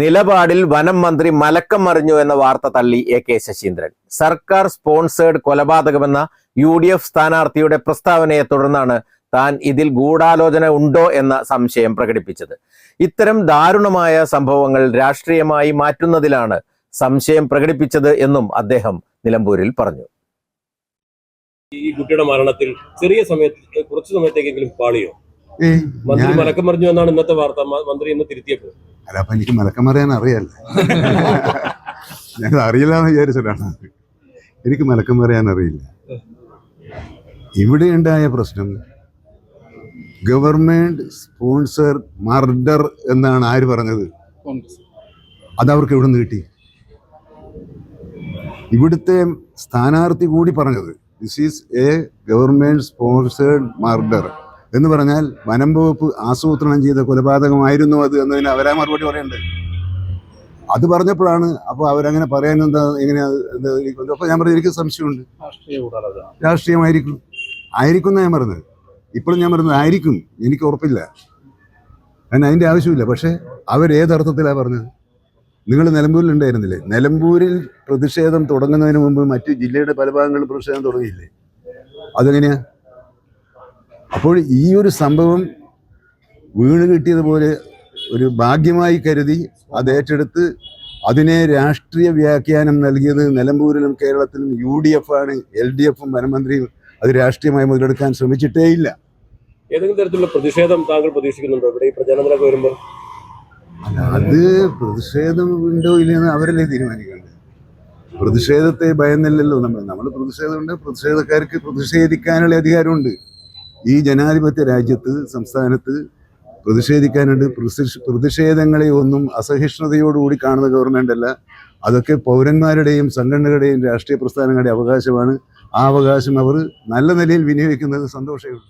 നിലപാടിൽ വനം മന്ത്രി മലക്കം മറിഞ്ഞു എന്ന വാർത്ത തള്ളി എ കെ ശശീന്ദ്രൻ. സർക്കാർ സ്പോൺസേഡ് കൊലപാതകമെന്ന യു ഡി എഫ് സ്ഥാനാർത്ഥിയുടെ പ്രസ്താവനയെ തുടർന്നാണ് താൻ ഇതിൽ ഗൂഢാലോചന ഉണ്ടോ എന്ന സംശയം പ്രകടിപ്പിച്ചത്. ഇത്തരം ദാരുണമായ സംഭവങ്ങൾ രാഷ്ട്രീയമായി മാറ്റുന്നതിലാണ് സംശയം പ്രകടിപ്പിച്ചത് എന്നും അദ്ദേഹം നിലമ്പൂരിൽ പറഞ്ഞു. ഈ കുട്ടിയുടെ മരണത്തിൽ ചെറിയ സമയത്ത് കുറച്ചു സമയത്തേക്കെങ്കിലും പാളിയോ? മന്ത്രി മലക്കം പറഞ്ഞു എന്നാണ് ഇന്നത്തെ വാർത്ത. മന്ത്രി ഇന്ന് തിരുത്തിയപ്പോൾ അല്ല അപ്പൊ എനിക്ക് മലക്കം മറിയാൻ അറിയാല്ല? ഞാൻ അറിയില്ല എന്ന് വിചാരിച്ചതാണ്. എനിക്ക് മലക്കം മറിയാൻ അറിയില്ല. ഇവിടെ ഉണ്ടായ പ്രശ്നം ഗവൺമെന്റ് സ്പോൺസർ മർഡർ എന്നാണ് ആര് പറഞ്ഞത്? അത് അവർക്ക് എവിടെ നിന്ന് കിട്ടി? ഇവിടുത്തെ സ്ഥാനാർത്ഥി കൂടി പറഞ്ഞത് this is a government sponsored murder എന്ന് പറഞ്ഞാൽ വനം വകുപ്പ് ആസൂത്രണം ചെയ്ത കൊലപാതകമായിരുന്നു അത് എന്നതിന് അവരാ മറുപടി പറയണ്ടേ? അത് പറഞ്ഞപ്പോഴാണ് അപ്പോൾ അവരങ്ങനെ പറയാൻ എന്താ എങ്ങനെയാ അപ്പോൾ ഞാൻ പറഞ്ഞു എനിക്ക് സംശയമുണ്ട്. രാഷ്ട്രീയമായിരിക്കും. ആയിരിക്കും എന്നാ ഞാൻ പറഞ്ഞത്. ഇപ്പോഴും ഞാൻ പറഞ്ഞത് ആയിരിക്കും. എനിക്ക് ഉറപ്പില്ല. കാരണം അതിന്റെ ആവശ്യമില്ല. പക്ഷേ അവരേതർത്ഥത്തിലാണ് പറഞ്ഞത്? നിങ്ങൾ നിലമ്പൂരിൽ ഉണ്ടായിരുന്നില്ലേ? നിലമ്പൂരിൽ പ്രതിഷേധം തുടങ്ങുന്നതിന് മുമ്പ് മറ്റു ജില്ലയുടെ പല ഭാഗങ്ങളിൽ പ്രതിഷേധം തുടങ്ങിയില്ലേ? അതെങ്ങനെയാ? അപ്പോൾ ഈ ഒരു സംഭവം വീണ് കിട്ടിയതുപോലെ ഒരു ഭാഗ്യമായി കരുതി അത് ഏറ്റെടുത്ത് അതിനെ രാഷ്ട്രീയ വ്യാഖ്യാനം നൽകിയത് നിലമ്പൂരിലും കേരളത്തിലും യു ഡി എഫ് ആണ്. എൽ ഡി എഫും വനമന്ത്രിയും അത് രാഷ്ട്രീയമായി മുതലെടുക്കാൻ ശ്രമിച്ചിട്ടേയില്ല. ഏതെങ്കിലും തരത്തിലുള്ള പ്രതിഷേധം താങ്കൾ പ്രതീക്ഷിക്കുന്നുണ്ടോ? ഇവിടെ ഈ പ്രചാരണത്തിലൊക്കെ വരുമ്പോൾ അത് പ്രതിഷേധം ഉണ്ടോ ഇല്ലെന്ന് അവരല്ലേ തീരുമാനിക്കേണ്ടത്? പ്രതിഷേധത്തെ ഭയന്നില്ലല്ലോ നമ്മൾ. നമ്മൾ പ്രതിഷേധമുണ്ട് പ്രതിഷേധക്കാർക്ക് പ്രതിഷേധിക്കാനുള്ള അധികാരമുണ്ട്. ഈ ജനാധിപത്യ രാജ്യത്ത് സംസ്ഥാനത്ത് പ്രതിഷേധിക്കാനുണ്ട്. പ്രതിഷ- പ്രതിഷേധങ്ങളെ ഒന്നും അസഹിഷ്ണുതയോടുകൂടി കാണുന്ന ഗവൺമെന്റ് അല്ല അതൊക്കെ പൗരന്മാരുടെയും സംഘടനകളുടെയും രാഷ്ട്രീയ പ്രസ്ഥാനങ്ങളുടെയും അവകാശമാണ്. ആ അവകാശം അവർ നല്ല നിലയിൽ വിനിയോഗിക്കുന്നത് സന്തോഷമുള്ളൂ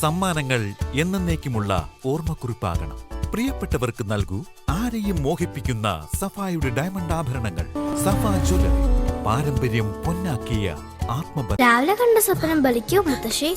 സമ്മാനങ്ങൾ എന്നേക്കുമുള്ള ഓർമ്മക്കുറിപ്പാകണം. പ്രിയപ്പെട്ടവർക്ക് നൽകൂ ആരെയും മോഹിപ്പിക്കുന്ന സഫായുടെ ഡയമണ്ട് ആഭരണങ്ങൾ. സഫ ജ്വല്ലറി. പാരമ്പര്യം പൊന്നാക്കിയ ആത്മബന്ധം. രാവിലെ കണ്ട സ്വപ്നം ബലിക്കോ മുത്തശ്ശി?